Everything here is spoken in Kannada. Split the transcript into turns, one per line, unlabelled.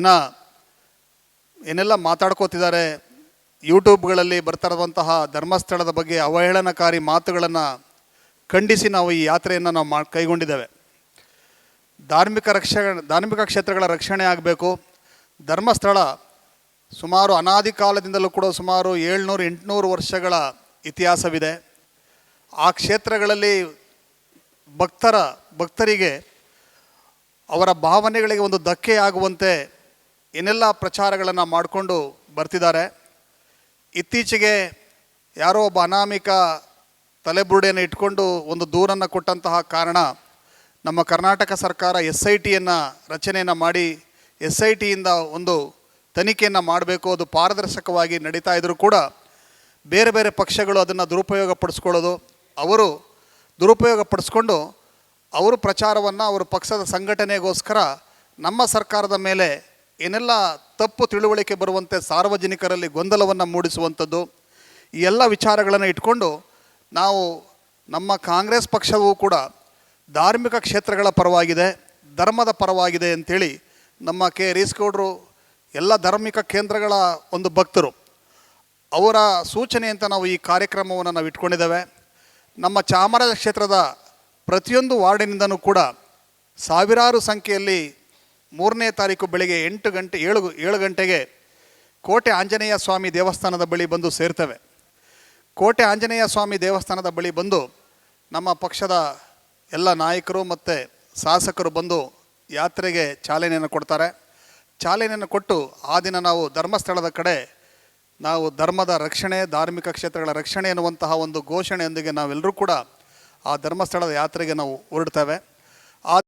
ಜನ ಏನೆಲ್ಲ ಮಾತಾಡ್ಕೋತಿದ್ದಾರೆ, ಯೂಟ್ಯೂಬ್ಗಳಲ್ಲಿ ಬರ್ತಾ ಇರುವಂತಹ ಧರ್ಮಸ್ಥಳದ ಬಗ್ಗೆ ಅವಹೇಳನಕಾರಿ ಮಾತುಗಳನ್ನು ಖಂಡಿಸಿ ನಾವು ಈ ಯಾತ್ರೆಯನ್ನು ನಾವು ಮಾ, ಕೈಗೊಂಡಿದ್ದೇವೆ. ಧಾರ್ಮಿಕ ರಕ್ಷ ಧಾರ್ಮಿಕ ಕ್ಷೇತ್ರಗಳ ರಕ್ಷಣೆ ಆಗಬೇಕು. ಧರ್ಮಸ್ಥಳ ಸುಮಾರು ಅನಾದಿ ಕಾಲದಿಂದಲೂ ಕೂಡ ಸುಮಾರು ಏಳ್ನೂರು, ಎಂಟುನೂರು ವರ್ಷಗಳ ಇತಿಹಾಸವಿದೆ. ಆ ಕ್ಷೇತ್ರಗಳಲ್ಲಿ ಭಕ್ತರ, ಭಕ್ತರಿಗೆ ಅವರ ಭಾವನೆಗಳಿಗೆ ಒಂದು ಧಕ್ಕೆ ಆಗುವಂತೆ ಏನೆಲ್ಲ ಪ್ರಚಾರಗಳನ್ನು ಮಾಡಿಕೊಂಡು ಬರ್ತಿದ್ದಾರೆ. ಇತ್ತೀಚೆಗೆ ಯಾರೋ ಒಬ್ಬ ಅನಾಮಿಕ ತಲೆಬುರುಡೆಯನ್ನು ಇಟ್ಕೊಂಡು ಒಂದು ದೂರನ್ನು ಕೊಟ್ಟಂತಹ ಕಾರಣ ನಮ್ಮ ಕರ್ನಾಟಕ ಸರ್ಕಾರ ಎಸ್ ಐ ಟಿಯನ್ನು ರಚನೆಯನ್ನು ಮಾಡಿ ಎಸ್ ಐ ಟಿಯಿಂದ ಒಂದು ತನಿಖೆಯನ್ನು ಮಾಡಬೇಕು, ಅದು ಪಾರದರ್ಶಕವಾಗಿ ನಡೀತಾ ಇದ್ದರೂ ಕೂಡ ಬೇರೆ ಬೇರೆ ಪಕ್ಷಗಳು ಅದನ್ನು ದುರುಪಯೋಗ ಪಡಿಸ್ಕೊಳ್ಳೋದು, ಅವರು ದುರುಪಯೋಗ ಪಡಿಸ್ಕೊಂಡು ಅವರು ಪ್ರಚಾರವನ್ನು ಅವರು ಪಕ್ಷದ ಸಂಘಟನೆಗೋಸ್ಕರ ನಮ್ಮ ಸರ್ಕಾರದ ಮೇಲೆ ಏನೆಲ್ಲ ತಪ್ಪು ತಿಳುವಳಿಕೆ ಬರುವಂತೆ ಸಾರ್ವಜನಿಕರಲ್ಲಿ ಗೊಂದಲವನ್ನು ಮೂಡಿಸುವಂಥದ್ದು, ಈ ಎಲ್ಲ ವಿಚಾರಗಳನ್ನು ಇಟ್ಕೊಂಡು ನಾವು ನಮ್ಮ ಕಾಂಗ್ರೆಸ್ ಪಕ್ಷವೂ ಕೂಡ ಧಾರ್ಮಿಕ ಕ್ಷೇತ್ರಗಳ ಪರವಾಗಿದೆ, ಧರ್ಮದ ಪರವಾಗಿದೆ ಅಂಥೇಳಿ ನಮ್ಮ ಕೆ ರೀಸ್ಗೌಡರು ಎಲ್ಲ ಧಾರ್ಮಿಕ ಕೇಂದ್ರಗಳ ಒಂದು ಭಕ್ತರು. ಅವರ ಸೂಚನೆ ಅಂತ ನಾವು ಈ ಕಾರ್ಯಕ್ರಮವನ್ನು ನಾವು ಇಟ್ಕೊಂಡಿದ್ದೇವೆ. ನಮ್ಮ ಚಾಮರಾಜ ಕ್ಷೇತ್ರದ ಪ್ರತಿಯೊಂದು ವಾರ್ಡಿನಿಂದನೂ ಕೂಡ ಸಾವಿರಾರು ಸಂಖ್ಯೆಯಲ್ಲಿ ಮೂರನೇ ತಾರೀಕು ಬೆಳಿಗ್ಗೆ ಎಂಟು ಗಂಟೆ, ಏಳು ಏಳು ಗಂಟೆಗೆ ಕೋಟೆ ಆಂಜನೇಯ ಸ್ವಾಮಿ ದೇವಸ್ಥಾನದ ಬಳಿ ಬಂದು ಸೇರ್ತವೆ. ಕೋಟೆ ಆಂಜನೇಯ ಸ್ವಾಮಿ ದೇವಸ್ಥಾನದ ಬಳಿ ಬಂದು ನಮ್ಮ ಪಕ್ಷದ ಎಲ್ಲ ನಾಯಕರು ಮತ್ತು ಶಾಸಕರು ಬಂದು ಯಾತ್ರೆಗೆ ಚಾಲನೆಯನ್ನು ಕೊಡ್ತಾರೆ. ಚಾಲನೆಯನ್ನು ಕೊಟ್ಟು ಆ ದಿನ ನಾವು ಧರ್ಮಸ್ಥಳದ ಕಡೆ ನಾವು ಧರ್ಮದ ರಕ್ಷಣೆ, ಧಾರ್ಮಿಕ ಕ್ಷೇತ್ರಗಳ ರಕ್ಷಣೆ ಎನ್ನುವಂತಹ ಒಂದು ಘೋಷಣೆಯೊಂದಿಗೆ ನಾವೆಲ್ಲರೂ ಕೂಡ ಆ ಧರ್ಮಸ್ಥಳದ ಯಾತ್ರೆಗೆ ನಾವು ಹೊರಡ್ತೇವೆ.